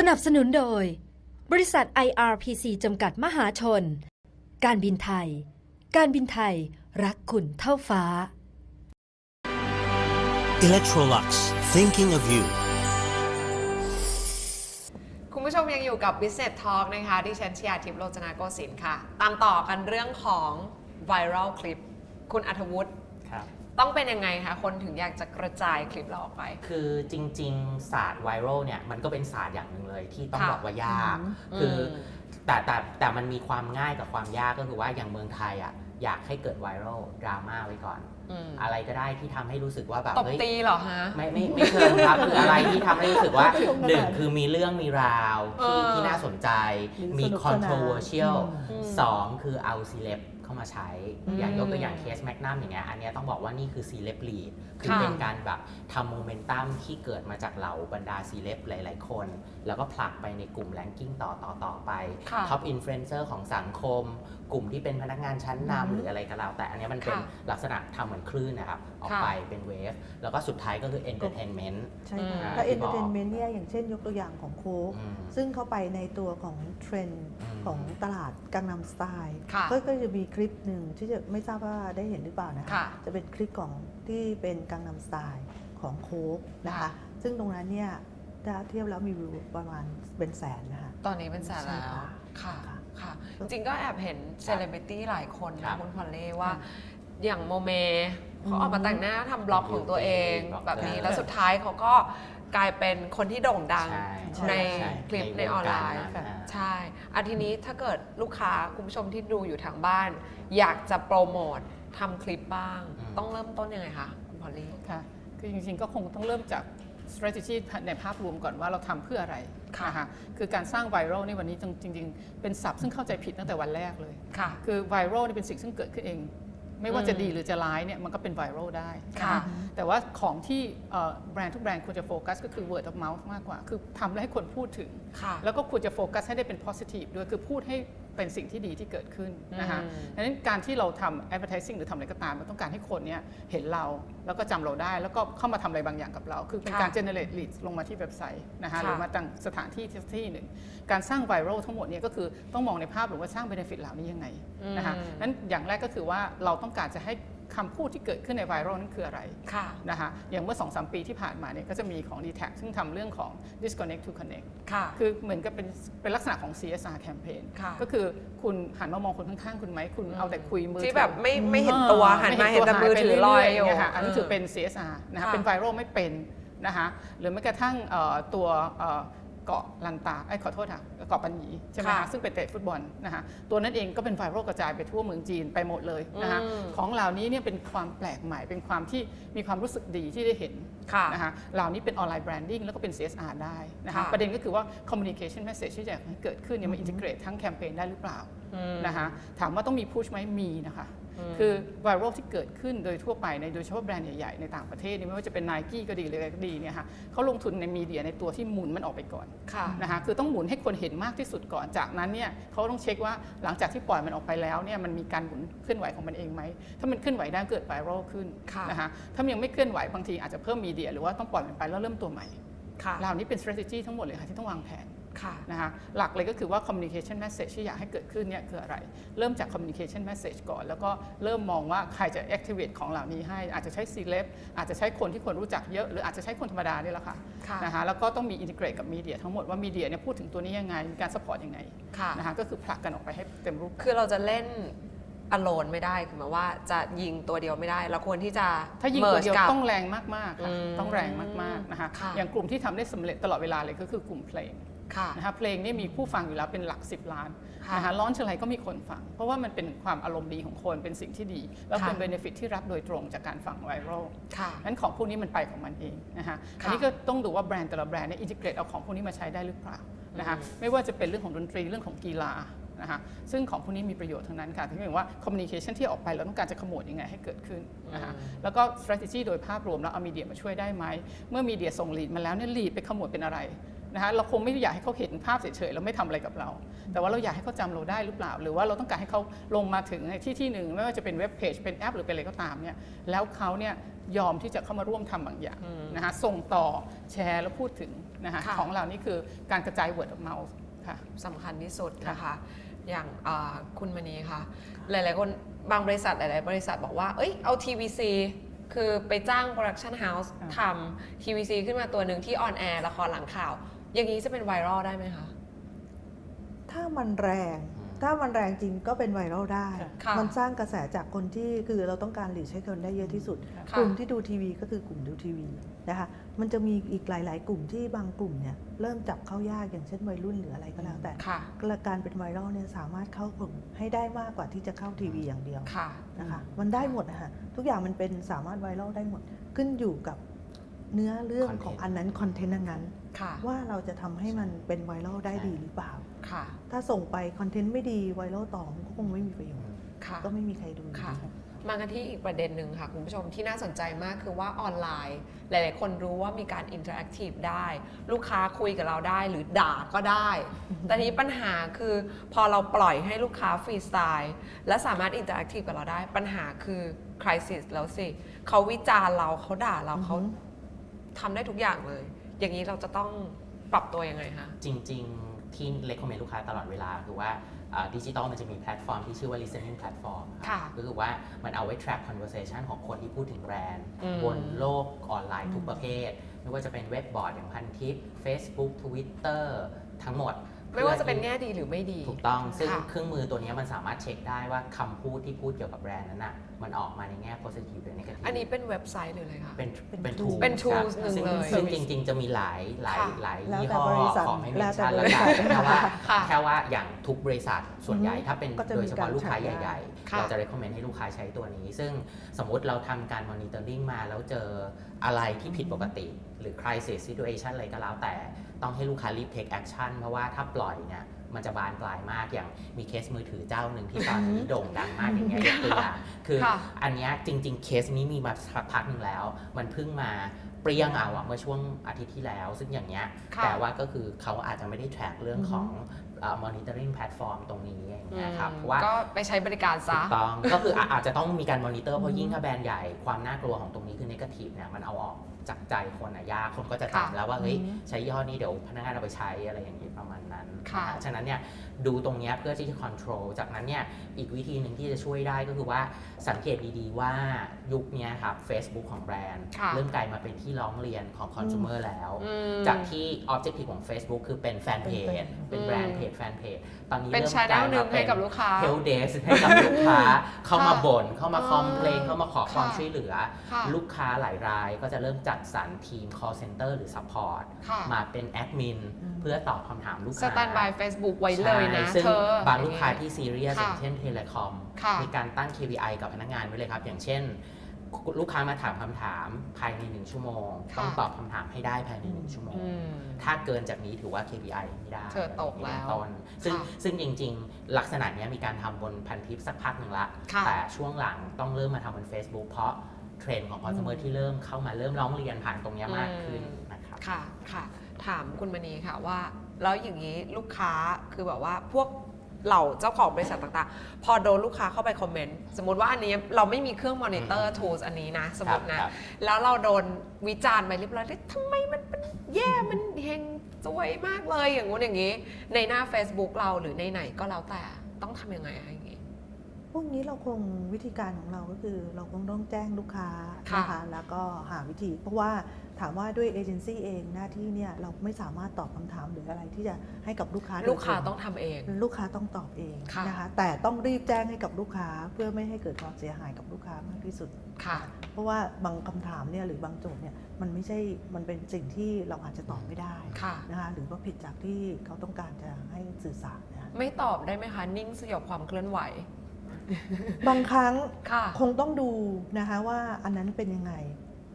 สนับสนุนโดย บริษัท IRPC จำกัดมหาชน การบินไทย การบินไทยรักคุณเท่าฟ้า Electrolux, thinking of you. คุณผู้ชมยังอยู่กับ Business Talk นะคะที่ฉันชยาทิพย์โรจนาโกสินทร์ค่ะ ตามต่อกันเรื่องของ Viral คลิปคุณอัธวุฒิครับ ต้องเป็นยังไงคะคนถึงอยากจะกระจายคลิปเราออกไป คือจริง ๆ ศาสตร์ไวรัลเนี่ยมันก็เป็นศาสตร์อย่างหนึ่งเลยที่ต้องค่ะบอกว่ายากอืมคืออแต่แต่แต่มันมีความง่ายกับความยากก็คือว่าอย่างเมืองไทยอะอยากให้เกิดไวรัลดราม่าไว้ก่อนอืมอะไรก็ได้ที่ทำให้รู้สึกว่าแบบตบเฮ้ยตีเหรอฮะไม่ไม่ไม่เชิงครับคืออะไรที่ทำให้รู้สึกว่าหนึ่งคือมีเรื่องมีราวที่เออที่น่าสนใจหรือมีสนุกสนาน controversial อืมสองคือเอาซีเลบ เข้ามาใช้อืมอย่างยกตัวอย่างเคสแมกนัมอย่างเงี้ย อันเนี้ยต้องบอกว่านี่คือซีเลบลีดคือค่ะเป็นการแบบทำโมเมนตัมที่เกิดมาจากเหล่าบรรดาซีเลบหลาย ๆ คน แล้วก็ผลักไปในกลุ่มแรงกิ้งต่อต่อต่อไปค่ะท็อปอินฟลูเอนเซอร์ของสังคม กลุ่มที่เป็นพนักงานชั้นนำหรืออะไรก็แล้ว แต่อันเนี้ยมันเป็นค่ะลักษณะทำเหมือนคลื่นนะครับ ออกค่ะไปเป็นเวฟ แล้วก็สุดท้ายก็คือเอนเตอร์เทนเมนต์ใช่อืมค่ะอ่าถ้าที่เอนบเตออกร์เทนเมนต์เนี่ยอย่างเช่นยกตัวอย่างของโค้กอืมซึ่งเข้าไปในตัวของเทรนด์อืมของตลาดกังนำสไตล์ค่ะก็ก็จะมีคลิปหนึ่งที่จะไม่ทราบว่าได้เห็นหรือเปล่านะคะ ค่ะ จะเป็นคลิปของที่เป็นกังนำสไตล์ของโค้กนะคะค่ะซึ่งตรงนั้นเนี่ยถ้าเทียบแล้วมีวิวประมาณเป็นแสนนะคะ ตอนนี้เป็นแสนแล้วใช่ค่ะค่ะค่ะ ค่ะ จริงๆ ก็แอบเห็นเซเลบริตี้หลายคนครันะบคุณพอลเล่ว่าค่ะอย่างโมเมเขาอืมออกมาแต่งหน้าทำบล็อกของตัวเองบล็อกแบบนี้ใช่แล้วสุดท้ายเขาก็ กลายเป็นคนที่โด่งดังใช่ในใช่คลิปในวงออนไลการน์นั้นอ่า ใช่อาทีนี้ถ้าเกิดลูกค้าคุณผู้ชมที่ดูอยู่ทางบ้าน อยากจะโปรโมททำคลิปบ้าง อืม ต้องเริ่มต้นยังไงคะคุณพอลลี่ ค่ะ คือจริงๆ ก็คงต้องเริ่มจาก strategy ในภาพรวมก่อนว่าเราทำเพื่ออะไรค่ะนะคะคือการสร้างไวรัลในวันนี้จริงๆ เป็นศัพท์ซึ่งเข้าใจผิดตั้งแต่วันแรกเลย ค่ะ คือไวรัลนี่เป็นสิ่งซึ่งเกิดขึ้นเอง ไม่ว่าจะอืมดีหรือจะร้ายเนี่ยมันก็เป็นไวรัลได้นค่ะแต่ว่าของที่เอ่อแบรนด์ทุกแบรนด์ควรจะโฟกัสก็คือ word of mouth มากกว่า คือทำแล้วให้คนพูดถึงค่ะแล้วก็ควรจะโฟกัสให้ได้เป็น positive ด้วยคือพูดให้ เป็นสิ่งที่ดีที่เกิดขึ้นนะคะอืมดังนั้นการที่เราทำ advertising หรือทำอะไรก็ตามมันต้องการให้คนเนี่ยเห็นเราแล้วก็จำเราได้ แล้วก็เข้ามาทำอะไรบางอย่างกับเรา คือเป็นค่ะการ generate leads ลงมาที่เว็บไซต์นะคะค่ะหรือมาตั้งสถานที่ที่ที่หนึ่ง การสร้าง viral ทั้งหมดเนี่ยก็คือต้องมองในภาพหรือว่าสร้าง benefit เหล่านี้ยังไงนะคะอืมนั้นอย่างแรกก็คือว่าเราต้องการจะให้ คำพูดที่เกิดขึ้นใน viral นั้นคืออะไรค่ะนะคะอย่างเมื่อ 2-3 ปีที่ผ่านมาเนี่ยก็จะมีของ d t แทซึ่งทำเรื่องของ disconnect to connect ค่ะคือเหมือนกับเป็นเป็นลักษณะของ CSR campaign ค่ะก็คือคุณหันมามองคนข้างๆ คุณไหมคุณเอาแต่คุยมือที่ถือแบบไม่ไม่เห็นตัวหันมาไเห็นแต่มือถือลอยอยู่หาอันนี้ถือเป็น CSR นะคะค่ะเป็นไวรัลไม่เป็นนะคะหรือแม้กระทั่งเอ่อตัว เอ่อเกาะลันตาไอ้ยขอโทษค่ะเกาะปัญญีใช่ไหมค่ะคะซึ่งเป็นเตะฟุตบอลนะคะตัวนั้นเองก็เป็นไวรัลกระจายไปทั่วเมืองจีนไปหมดเลยนะคะอืมของเหล่านี้เนี่ยเป็นความแปลกใหม่เป็นความที่มีความรู้สึกดีที่ได้เห็นค่ะนะคะเหล่านี้เป็นออนไลน์แบรนดิ้งแล้วก็เป็น CSR ได้นะคะค่ะประเด็นก็คือว่า communication message ที่อยากให้เกิดขึ้นเนี่ยมันอินทิเกรตทั้งแคมเปญได้หรือเปล่าอืมนะคะถามว่าต้องมีพุชไหมมีนะคะอืม คือไวรัลที่เกิดขึ้นโดยทั่วไปในโดยเฉพาะแบรนด์ใหญ่ๆในต่างประเทศเนี่ยไม่ว่าจะเป็น n i กี้ก็ดีหรืออะไรก็ดีเนี่ยค่ะเขาลงทุนในมีเดียในตัวที่หมุนมันออกไปก่อนค่ะนะคะคือต้องหมุนให้คนเห็นมากที่สุดก่อนจากนั้นเนี่ยเขาต้องเช็คว่าหลังจากที่ปล่อยมันออกไปแล้วเนี่ยมันมีการหมุนเคลื่อนไหวของมันเองไหมถ้ามันเคลื่อนไหวได้เกิดไวรัลขึ้นค่ะนะคะถ้ามันยังไม่เคลื่อนไหวบางทีอาจจะเพิ่มมีเดียหรือว่าต้องปล่อยมันไปแล้วเริ่มตัวใหม่ค่ะเหล่านี้เป็น strategy ทั้งหมดเลยค่ะที่ต้องวางแผนค่ะ นะคะหลักเลยก็คือว่า communication message ที่อยากให้เกิดขึ้นเนี่ยคืออะไร เริ่มจาก communication message ก่อน แล้วก็เริ่มมองว่าใครจะ activate ของเหล่านี้ให้ อาจจะใช้ celeb อาจจะใช้คนที่คนรู้จักเยอะ หรืออาจจะใช้คนธรรมดานี่แหละค่ะค่ะนะคะแล้วก็ต้องมี integrate กับมีเดียทั้งหมดว่ามีเดียเนี่ยพูดถึงตัวนี้ยังไง มีการ support ยังไงค่ะนะคะก็คือผลักกันออกไปให้เต็มรูปแบบคือเราจะเล่นอโลนไม่ได้คือหมายว่าจะยิงตัวเดียวไม่ได้ เราควรที่จะถ้ายิงตัวเดียว merge กับต้องแรงมากๆค่ะอืมต้องแรงมากๆนะคะค่ะอย่างกลุ่มที่ทำได้สำเร็จตลอดเวลาเลยก็คือกลุ่มเพลงค่ะ นะคะเพลงนี่มีผู้ฟังอยู่แล้วเป็นหลัก 10 ล้านค่ะนะคะร้อนเชลัยก็มีคนฟัง เพราะว่ามันเป็นความอารมณ์ดีของคนเป็นสิ่งที่ดี แล้วเป็นค่ะเบนฟิตที่รับโดยตรงจากการฟังไวรัลค่ะนั้นของพวกนี้มันไปของมันเองนะคะค่ะอันนี้ก็ต้องดูว่าแบรนด์แต่ละแบรนด์เนี่ยอินทิเกรตเอาของพวกนี้มาใช้ได้หรือเปล่านะคะอืมไม่ว่าจะเป็นเรื่องของดนตรีเรื่องของกีฬานะคะซึ่งของพวกนี้มีประโยชน์ทั้งนั้นค่ะที่เห็นว่า communication ที่ออกไปเราต้องการจะขมวดยังไงให้เกิดขึ้นนะคะแล้วก็ strategy โดยภาพรวมแล้วเอามีเดียมาช่วยได้ไหม เมื่อมีเดียส่ง lead มาแล้วเนี่ย lead ไปขมวดเป็นอะไร นะคะเราคงไม่ได้อยากให้เขาเห็นภาพเฉยๆแล้วไม่ทำอะไรกับเรา แต่ว่าเราอยากให้เขาจำเราได้หรือเปล่า หรือว่าเราต้องการให้เขาลงมาถึงในที่ที่หนึ่งไม่ว่าจะเป็นเว็บเพจเป็นแอปหรือเป็นอะไรก็ตามเนี่ยแล้วเขาเนี่ยยอมที่จะเข้ามาร่วมทำบางอย่างอืมนะคะส่งต่อแชร์แล้วพูดถึงนะคะค่ะของเรานี่คือการกระจาย word of mouth ค่ะสำคัญที่สุดนะคะอย่างอ่าคุณมณีคะหลาย ๆ คนบางบริษัทหลาย ๆ บริษัทบอกว่า เอ้ยเอา TVC คือไปจ้าง Production House ค่ะทำ TVC ขึ้นมาตัวหนึ่งที่ออนแอร์ละครหลังข่าว อย่างนี้จะเป็นไวรัลได้ไหมคะ ถ้ามันแรง ถ้ามันแรงจริงก็เป็นไวรัลได้ ค่ะมันสร้างกระแสจากคนที่คือเราต้องการหลีชให้คนได้เยอะที่สุด ค่ะ กลุ่มที่ดูทีวีก็คือกลุ่มดูทีวีนะคะ มันจะมีอีกหลาย ๆ กลุ่มที่บางกลุ่มเนี่ยเริ่มจับเข้ายากอย่างเช่นวัยรุ่นหรืออะไรก็แล้วแต่ค่ะ การเป็นไวรัลเนี่ยสามารถเข้ากลุ่มให้ได้มากกว่าที่จะเข้าทีวีอย่างเดียว ค่ะ นะคะมันได้หมดนะฮะทุกอย่างมันเป็นสามารถไวรัลได้หมด ขึ้นอยู่กับเนื้อเรื่องของ Content อันนั้นคอนเทนต์นั้นค่ะ ว่าเราจะทำให้มันเป็นไวรัลได้ดีหรือเปล่าค่ะถ้าส่งไปคอนเทนต์ไม่ดีไวรัลต่อมันก็คงไม่มีประโยชน์ค่ะก็ไม่มีใครดูค่ะดีมากันที่อีกประเด็นหนึ่งค่ะ คุณผู้ชมที่น่าสนใจมากคือว่าออนไลน์ หลาย ๆ คนรู้ว่ามีการอินเทอร์แอคทีฟได้ ลูกค้าคุยกับเราได้หรือด่าก็ได้ แต่ทีนี้ปัญหาคือพอเราปล่อยให้ลูกค้าฟรีสไตล์และสามารถอินเทอร์แอคทีฟกับเราได้ ปัญหาคือคริสิสแล้วสิเขาวิจารณ์เราเขาด่าเราเขาทำได้ทุกอย่างเลย อย่างนี้เราจะต้องปรับตัวยังไงคะ จริง ๆ ที่ recommend ลูกค้าตลอดเวลา คือว่าดิจิตอลมันจะมีแพลตฟอร์มที่ชื่อว่า listening platform ค่ะก็คือว่ามันเอาไว้ track conversation ของคนที่พูดถึงแบรนด์อืมบนโลกออนไลน์ทุกประเภท ไม่ว่าจะเป็นเว็บบอร์ดอย่างพันทิป Facebook Twitter ทั้งหมด ไม่ว่าจะเป็นพื่อที่แง่ดีหรือไม่ดี ถูกต้อง ซึ่งค่ะเครื่องมือตัวนี้มันสามารถเช็คได้ว่าคำพูดที่พูดเกี่ยวกับแบรนด์นั้นน่ะ มันออกมาในแง่ positive หรือ negative อันนี้เป็นเว็บไซต์หรืออะไรคะ เป็นเป็นเป็น tool tool เป็น tools ครับหนึ่งซึ่เลย ซึ่งจริง ๆ จะมีหลายหลายค่ะหลายแล้วยี่แต่ห้อบริษัทขอไม่เมแล้วนแต่ชั่นบแล้วริกัษันทแค่ว่าค่ะแค่ว่าอย่างทุกบริษัทส่วนใหญ่อือฮึถ้าเป็นก็จะโดมียเฉพาะลูกค้าการใหญ่ค่ะๆ เราจะ recommend ให้ลูกค้าใช้ตัวนี้ ซึ่งสมมุติเราทำการ monitoring มาแล้วเจออะไรที่ผิดปกติ หรือ crisis situation อะไรก็แล้วแต่ต้องให้ลูกค้ารีบ take action เพราะว่าถ้าปล่อยเนี่ยมันจะบานปลายมากอย่างมีเคสมือถือเจ้าหนึ่งที่ตอนนี้โด่งดังมากอย่างเงี้ยยกตัวอย่างคือค่ะอันเนี้ยจริง ๆ เคสนี้มีมาสักพักหนึ่งแล้ว มันเพิ่งมาเปรี้ยงเอาอะเมื่อช่วงอาทิตย์ที่แล้ว ซึ่งอย่างเงี้ยค่ะแต่ว่าก็คือเขาอาจจะไม่ได้ track เรื่องของ เอ่อ monitoring platform ตรงนี้อย่างเงี้ยครับเพราะว่าก็ไปใช้บริการซะถูกต้องก็คืออะอาจจะต้องมีการมอนิเตอร์เพราะยิ่งถ้าแบรนด์ใหญ่ความน่ากลัวของตรงนี้คือเนกาทีฟเนี่ยมันเอาออกจากใจคนอะยากคนก็จะค่ะจำแล้วว่าเฮ้ยใช้ยี่ห้อนี้เดี๋ยวพนักงานเอาไปใช้อะไรอย่างนี้ประมาณนั้นค่ะนฮฉะนั้นเนี่ยดูตรงเนี้ยเพื่อที่จะ control จากนั้นเนี่ยอีกวิธีหนึ่งที่จะช่วยได้ก็คือว่าสังเกตดีๆว่ายุคเนี้ยครับ Facebook ของแบรนด์ค่ะเริ่มกลายมาเป็นที่ร้องเรียนของ consumer แล้วอืมจากที่ objective ของ Facebook คือเป็นแฟนเพจเป็นแบรนด์เพจแฟนเพจตอนนี้เป็นเริ่มชาแนกลายลหนึ่มางให้เป็นกับลูกค้าเฮลเดสให้กับลูกค้า เข้ามาบ่นเข้ามาอ๋อคอมเพลนเข้ามาขอความค่ะช่วยเหลือค่ะลูกค้าหลายรายก็จะเริ่มจัดสรรทีม call center หรือ support ค่ะมาเป็นแอดมินอืมเพื่อตอบคำถามลูกสค้าแตนบาย Facebook ไว้เลยนะใช่ซึ่งเธอบางลูกค้าที่ซีเรียสค่ะอย่างเช่นเทเลคอมค่ะมีการตั้ง KPI กับพนักงานไว้เลยครับ อย่างเช่น ลูกค้ามาถามคำถามภายในหนึ่งชั่วโมงค่ะต้องตอบคำถามให้ได้ภายในหนึ่งชั่วโมงอืมถ้าเกินจากนี้ถือว่า KPI ไม่ได้เธอตกแล้วต้นซึ่งค่ะซึ่งจริง ๆ ลักษณะเนี้ยมีการทำบนพันทิปสักพักหนึ่งละค่ะแต่ช่วงหลังต้องเริ่มมาทำบน Facebook เพราะเทรนด์ของ consumer ที่เริ่มเข้ามาเริ่มร้องเรียนผ่านตรงเนี้ยมากขึ้นนะครับค่ะค่ะ ถามคุณมณีค่ะว่า แล้วอย่างนี้ลูกค้าคือแบบว่าพวก เหล่าเจ้าของบริษัทต่างๆ พอโดนลูกค้าเข้าไปคอมเมนต์ สมมติว่าอันนี้เราไม่มีเครื่องมอนิเตอร์ tools อันนี้นะ สมมตินะ ครับ แล้วเราโดนวิจารณ์ไปเรียบร้อยเฮ้ยทำไมมันเป็นแย่มันเฮงสวยมากเลยอย่างงู้นอย่างนี้ ในหน้า Facebook เราหรือในไหนก็แล้วแต่ต้องทำยังไงคะอย่างนี้ พวกนี้เราคงวิธีการของเราก็คือ เราคงต้องแจ้งลูกค้าค่ะ นะคะแล้วก็หาวิธี เพราะว่า ถามว่าด้วยเอเจนซี่เองหน้าที่เนี่ยเราไม่สามารถตอบคำถามหรืออะไรที่จะให้กับลูกค้าโดยลูกค้าตรงต้องทำเอง ลูกค้าต้องตอบเองค่ะนะคะแต่ต้องรีบแจ้งให้กับลูกค้าเพื่อไม่ให้เกิดความเสียหายกับลูกค้ามากที่สุดค่ะ เพราะว่าบางคำถามเนี่ยหรือบางโจทย์เนี่ยมันไม่ใช่มันเป็นสิ่งที่เราอาจจะตอบไม่ได้ค่ะนะคะหรือว่าผิดจากที่เขาต้องการจะให้สื่อสารนะคะไม่ตอบได้ไหมคะนิ่งสยบความเคลื่อนไหวบางครั้งค่ะคงต้องดูนะคะว่าอันนั้นเป็นยังไง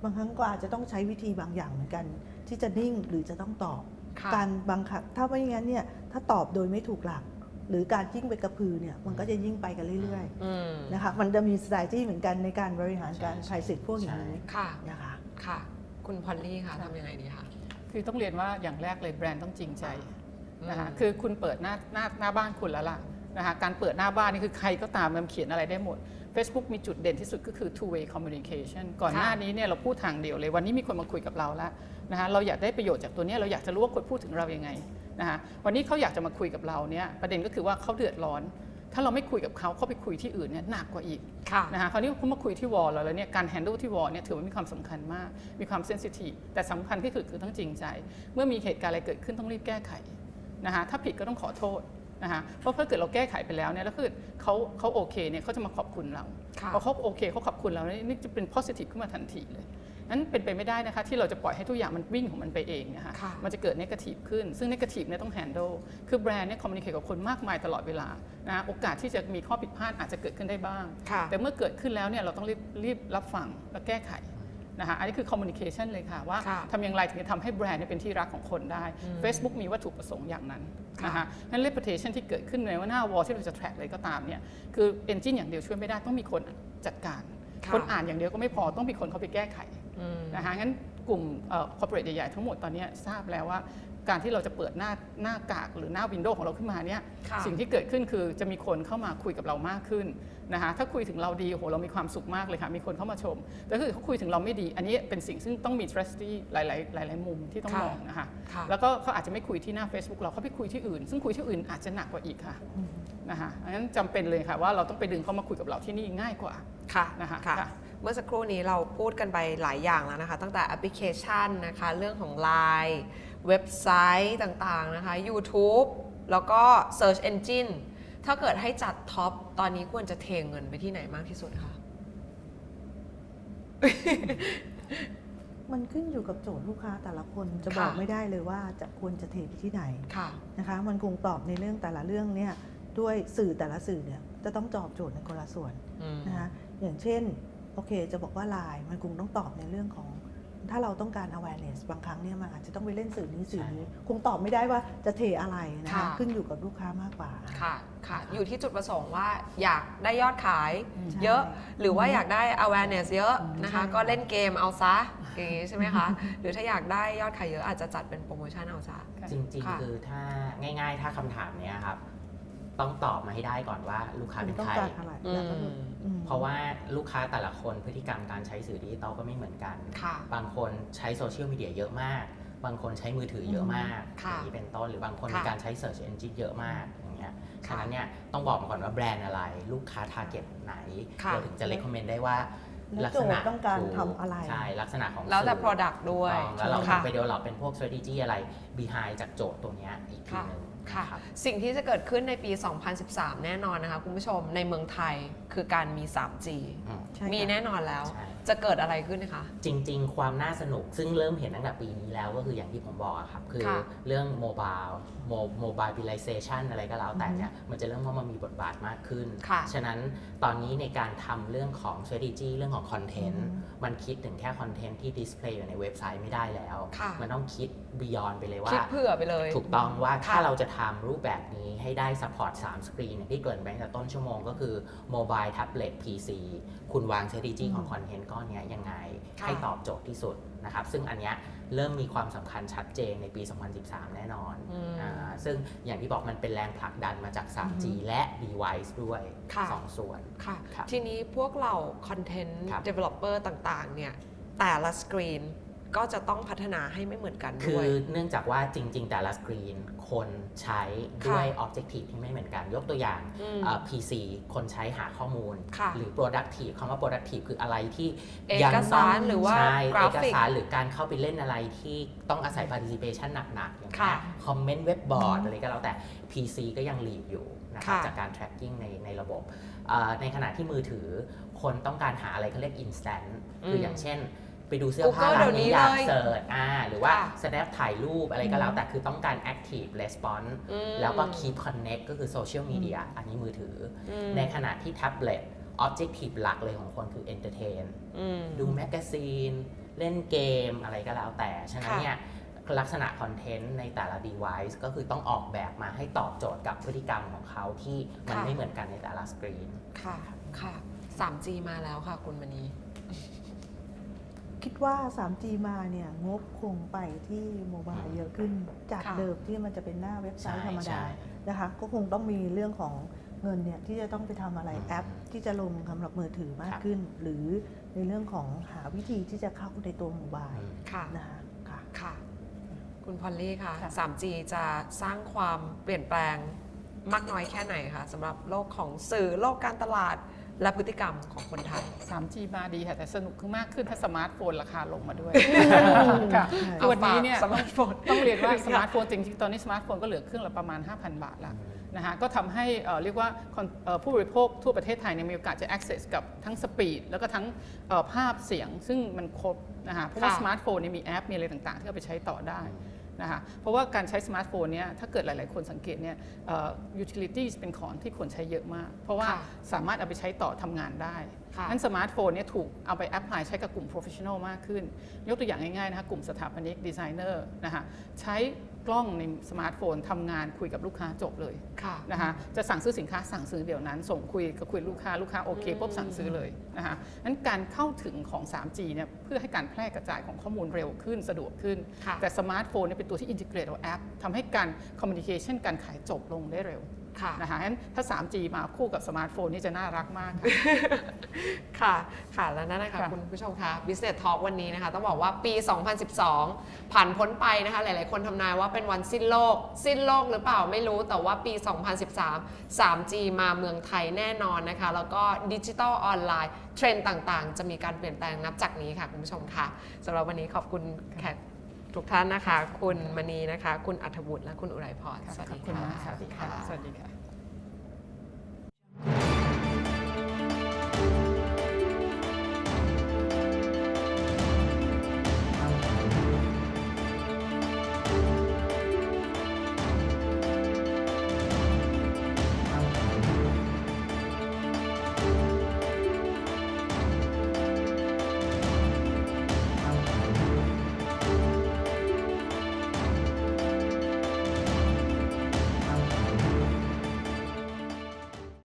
บางครั้งก็อาจจะต้องใช้วิธีบางอย่างเหมือนกัน ที่จะนิ่งหรือจะต้องตอบ ค่ะการบางครั้งถ้าไม่งั้นเนี่ยถ้าตอบโดยไม่ถูกหลัก หรือการยิ่งไปกระพือเนี่ยมันก็จะยิ่งไปกันเรื่อยอืมๆนะคะมันจะมีสไตล์ที่เหมือนกันในการบริหารการใช่ใช้สิทธิ์พวกอย่างนี้ค่ะ นะคะ ค่ะ คุณพอลลี่ค่ะทำยังไงดีคะคือต้องเรียนว่าอย่างแรกเลยแบรนด์ต้องจริงใจนะคะอืมคือคุณเปิดหน้าหน้าหน้าบ้านคุณแล้วล่ะนะคะการเปิดหน้าบ้านนี่คือใครก็ตามมันเขียนอะไรได้หมด Facebook มีจุดเด่นที่สุดก็คือ two way communication ก่อนหน้านี้เนี่ยเราพูดทางเดียวเลย วันนี้มีคนมาคุยกับเราแล้วนะคะเราอยากได้ประโยชน์จากตัวเนี้ยเราอยากจะรู้ว่าคนพูดถึงเรายังไงนะคะวันนี้เขาอยากจะมาคุยกับเราเนี่ยประเด็นก็คือว่าเขาเดือดร้อน ถ้าเราไม่คุยกับเขาเขาไปคุยที่อื่นเนี่ยหนักกว่าอีกค่ะนะคะคราวนี้เขามาคุยที่วอลเราแล้วเนี่ยการ handle ที่วอลเนี่ยถือว่ามีความสำคัญมาก มีความเซนซิทีฟแต่สำคัญที่สุดคือต้องจริงใจ เมื่อมีเหตุการณ์อะไรเกิดขึ้นต้องรีบแก้ไขนะคะถ้าผิดก็ต้องขอโทษ นะคะเพราะถ้าเกิดเราแก้ไขไปแล้วเนี่ยแล้วคือเขาเขาโอเคเนี่ยเขาจะมาขอบคุณเราค่ะพอเขาโอเคเขาขอบคุณเราเนี่ยนี่จะเป็น positive ขึ้นมาทันทีเลยนั้นเป็นไปไม่ได้นะคะที่เราจะปล่อยให้ทุกอย่างมันวิ่งของมันไปเองนะคะค่ะมันจะเกิด negative ขึ้น ซึ่ง negative เนี่ยต้อง handle คือแบรนด์เนี่ย communicate กับคนมากมายตลอดเวลานะโอกาสที่จะมีข้อผิดพลาดอาจจะเกิดขึ้นได้บ้างค่ะแต่เมื่อเกิดขึ้นแล้วเนี่ยเราต้องรีบรีบรับฟังและแก้ไข นะคะอันนี้คือ communication เลยค่ะว่าค่ะทำอย่างไรถึงจะทำให้แบรนด์เนี่ยเป็นที่รักของคนได้ Facebook มีวัตถุประสงค์อย่างนั้นนะคะงั้น reputation ที่เกิดขึ้นในว่าหน้าวอลที่เราจะ track อะไรก็ตามเนี่ยคือ engine อย่างเดียวช่วยไม่ได้ต้องมีคนจัดการ ค่ะ คนอ่านอย่างเดียวก็ไม่พอต้องมีคนเข้าไปแก้ไขอืม นะคะงั้นกลุ่มเอ่อ corporate ใหญ่ๆทั้งหมดตอนนี้ทราบแล้วว่า การที่เราจะเปิดหน้าหน้ากากหรือหน้าวินโดว์ของเราขึ้นมาเนี่ยค่ะสิ่งที่เกิดขึ้นคือจะมีคนเข้ามาคุยกับเรามากขึ้นนะคะถ้าคุยถึงเราดีโอ้โหเรามีความสุขมากเลยค่ะ มีคนเข้ามาชม แต่ถ้าเกิดเขาคุยถึงเราไม่ดี อันนี้เป็นสิ่งซึ่งต้องมี strategy หลาย ๆ หลาย ๆ มุมที่ต้องค่ะ มองนะคะ ค่ะ แล้วก็เขาอาจจะไม่คุยที่หน้า Facebook เราเขาไปคุยที่อื่น ซึ่งคุยที่อื่นอาจจะหนักกว่าอีกค่ะนะคะงั้นจำเป็นเลยค่ะว่าเราต้องไปดึงเขามาคุยกับเราที่นี่ง่ายกว่า ค่ะนะคะค่ะ ค่ะ เมื่อสักครู่นี้เราพูดกันไปหลายอย่างแล้วนะคะ ตั้งแต่แอปพลิเคชันนะคะ เรื่องของ Line เว็บไซต์ต่างๆนะคะ YouTube แล้วก็ Search Engine ถ้าเกิดให้จัดท็อป ตอนนี้ควรจะเทเงินไปที่ไหนมากที่สุดคะ มันขึ้นอยู่กับโจทย์ลูกค้าแต่ละคนจะค่ะบอกไม่ได้เลยว่าจะควรจะเทไปที่ไหนค่ะ นะคะ มันคงตอบในเรื่องแต่ละเรื่องเนี่ยด้วยสื่อแต่ละสื่อเนี่ยจะต้องตอบโจทย์ในคนละส่วน อืม นะคะอย่างเช่นโอเคจะบอกว่าไลน์มันคงต้องตอบในเรื่องของ ถ้าเราต้องการ awareness บางครั้งเนี่ยมันอาจจะต้องไปเล่นสื่อนี้สื่อนี้ คงตอบไม่ได้ว่าจะเทอะไรนะคะค่ะ ขึ้นอยู่กับลูกค้ามากกว่า ค่ะค่ะ อยู่ที่จุดประสงค์ว่าอยากได้ยอดขายใช่เยอะ หรือว่าอยากได้ awareness เยอะนะคะ ใช่ ก็เล่นเกมเอาซะอย่างนี้ใช่ไหมคะ หรือถ้าอยากได้ยอดขายเยอะอาจจะจัดเป็นโปรโมชั่นเอาซะ จริง ค่ะ ๆ คือถ้าง่าย ๆ ถ้าคำถามเนี้ยครับ ต้องตอบมาให้ได้ก่อนว่าลูกค้าคุเป็ณนต้องใครการอะไรแล้วก็อืมอืม เพราะว่าลูกค้าแต่ละคนพฤติกรรมการใช้สื่อดิจิตอลก็ไม่เหมือนกัน ค่ะ บางคนใช้โซเชียลมีเดียเยอะมาก บางคนใช้มือถือเยอะมากอค่ะย่างนี้เป็นต้น หรือบางคนค่ะมีการใช้ Search Engine เยอะมากอย่างเงี้ย ค่ะฉะนั้นเนี่ยต้องบอกมาก่อนว่าแบรนด์อะไร ลูกค้า target ไหน ค่ะ เราถึงจะ recommend ได้ว่าแล้วลักษณะโจทย์ต้องการถูทำอะไร ใช่ ลักษณะของแล้วแต่ สื่อ product ด้วย ถูกต้องแล้วเราค่ะ ไป develop เป็นพวก strategy อะไร behind จากโจทย์ตัวเนี้ยอีกทีค่ะ หนึงค่ะรับ สิ่งที่จะเกิดขึ้นในปี 2013 แน่นอนนะคะคุณผู้ชมในเมืองไทยคือการมี 3G อืม ใช่ค่ะ มีแน่นอนแล้ว ใช่ จะเกิดอะไรขึ้นนะคะ จริง ๆ ความน่าสนุกซึ่งเริ่มเห็นตั้งแต่ปีนี้แล้วก็คืออย่างที่ผมบอกอะครับคือค่ะเรื่องโมบายโมบายบิลิเซชันอะไรก็แล้วแต่เนี่ยมันจะเริ่มเข้ามามีบทบาทมากขึ้น ค่ะ ฉะนั้นตอนนี้ในการทำเรื่องของ strategy เรื่องของคอนเทนต์มันคิดถึงแค่คอนเทนต์ที่ดิสเพลย์อยู่ในเว็บไซต์ไม่ได้แล้ว ค่ะ มันต้องคิด beyond ไปเลยว่า คิดเผื่อไปเลย ถูกต้องว่าถ้าค่ะเราจะทำรูปแบบนี้ให้ได้ support 3สกรีนอย่างที่เกรินไปตั้งแต่ต้นชั่วโมงก็คือ mobile tablet PC คุณวาง strategy ของคอนเทนต์ก้อนเนี้ยยังไงค่ะให้ตอบโจทย์ที่สุดนะครับ ซึ่งอันเนี้ยเริ่มมีความสำคัญชัดเจนในปี 2013 แน่นอนอืมอ่าซึ่งอย่างที่บอกมันเป็นแรงผลักดันมาจาก 3G และ device ด้วยค่ะสองส่วนค่ะครับทีนี้พวกเราคอนเทนต์ครับ developer ต่างๆ เนี่ย แต่ละสกรีน ก็จะต้องพัฒนาให้ไม่เหมือนกันคืด้อวย เนื่องจากว่าจริง ๆ แต่ละสกรีนคนใช้ด้วย objective ที่ไม่เหมือนกัน ยกตัวอย่างอืมเอ่อ PC คนใช้หาข้อมูล ค่ะหรือ productive คำว่า productive คืออะไรที่เอยังกต้สาองรหรือว่าใช่กราเอกฟิกสารหรือการเข้าไปเล่นอะไรที่ต้องอาศัย participation หนักๆอย่างเงี้ค่ะยคอมเมนต์เว็บบอร์ดอะไรก็แล้วแต่ PC ก็ยัง lead อยู่นะครับค่ะ จากการ tracking ในในระบบเอ่อในขณะที่มือถือคนต้องการหาอะไรเขาเรียก instant คืออย่างเช่น ไปดูเสื้อผ้า Google ร้านนี้อยากเดี๋ยวนี้เลยเสิร์ชอ่าหรือว่า ค่ะ snap ถ่ายรูปอะไรก็แล้ว แต่คือต้องการ active response อืม แล้วก็ keep connect ก็คือ social media อันนี้มือถืออม ในขณะที่ tablet objective หลักเลยของคนคือ entertain อืม ดูแมกกาซีน เล่นเกมอะไรก็แล้วแต่ ฉะนั้นค่ะ เนี่ย ลักษณะคอนเทนต์ในแต่ละ device ก็คือต้องออกแบบมาให้ตอบโจทย์กับพฤติกรรมของเขาที่มันไม่เหมือนกันในแต่ละสกรีน ค่ะ ค่ะ 3G มาแล้วค่ะคุณมณี คิดว่า 3G มาเนี่ยงบคงไปที่โมบายเยอะขึ้นจากค่ะเดิมที่มันจะเป็นหน้าเว็บไซต์ใช่ธรรมดาใช่ นะคะ ก็คงต้องมีเรื่องของเงินเนี่ยที่จะต้องไปทำอะไรอืมแอป ที่จะลงสำหรับมือถือมากครับขึ้น หรือในเรื่องของหาวิธีที่จะเข้าในตัวโมบายอืม ค่ะ นะคะค่ะ ค่ะ คุณพอลลี่ค่ะค่ะ 3G จะสร้างความเปลี่ยนแปลงมากน้อยแค่ไหนคะสำหรับโลกของสื่อโลกการตลาด และพฤติกรรมของคนไทย 3G มาดีค่ะ แต่สนุกขึ้นมากขึ้นถ้าสมาร์ทโฟนราคาลงมาด้วยมค่ะใช่คือวันนี้เนี่ยเอาฝากสมาร์ทโฟนต้องเรียนว่าค่ะสมาร์ทโฟนจริงๆ ตอนนี้สมาร์ทโฟนก็เหลือเครื่องละประมาณ 5,000 บาทแล้วนะฮะก็ทำให้เอ่อเรียกว่าคนเอ่อผู้บริโภคทั่วประเทศไทยเนี่ยมีโอกาสจะ access กับทั้งสปีดแล้วก็ทั้งเอ่อภาพเสียงซึ่งมันครบนะฮะเพราะว่าค่ะสมาร์ทโฟนเนี่ยมีแอปมีอะไรต่างๆ ที่เอาไปใช้ต่อได้ นะคะเพราะว่าการใช้สมาร์ทโฟนเนี่ยถ้าเกิดหลาย ๆ คนสังเกตเนี่ยเอ่อ utilities เป็นของที่คนใช้เยอะมาก เพราะว่าค่ะสามารถเอาไปใช้ต่อทำงานได้ค่ะนั้นสมาร์ทโฟนเนี่ยถูกเอาไปแอพพลายใช้กับกลุ่ม professional มากขึ้น ยกตัวอย่างง่าย ๆ นะคะกลุ่มสถาปนิกดีไซเนอร์นะคะใช้ กล้องในสมาร์ทโฟนทำงานคุยกับลูกค้าจบเลยค่ะ นะคะจะสั่งซื้อสินค้าสั่งซื้อเดี๋ยวนั้น ส่งคุยกับคุยลูกค้าลูกค้าโอเคปุ๊บสั่งซื้อเลยนะคะนั้นการเข้าถึงของ 3G เนี่ยเพื่อให้การแพร่กระจายของข้อมูลเร็วขึ้นสะดวกขึ้น ค่ะ แต่สมาร์ทโฟนเนี่ยเป็นตัวที่อินทิเกรตกับแอปทำให้การคอมมิวนิเคชันการขายจบลงได้เร็วค่ะ นะคะงั้นถ้า 3G มาคู่กับสมาร์ทโฟนนี่จะน่ารักมากค่ะ ค่ะค่ะแล้วนั่นนะคะค่ะคุณผู้ชมคะ Business Talk วันนี้นะคะ ต้องบอกว่าปี 2012 ผ่านพ้นไปนะคะ หลาย ๆ คนทำนายว่าเป็นวันสิ้นโลก สิ้นโลกหรือเปล่าไม่รู้ แต่ว่าปี 2013 3G มาเมืองไทยแน่นอนนะคะ แล้วก็ดิจิทัลออนไลน์ เทรนด์ต่าง ๆ จะมีการเปลี่ยนแปลงนับจากนี้ค่ะคุณผู้ชมค่ะสำหรับวันนี้ขอบคุณแขก ทุกท่านนะคะ คุณมณีนะคะ คุณอัธวุฒิและคุณอุไรพรสวัสขอดีบคุณค่ะมากค่ะสวัสดีค่ะสวัสดีค่ะ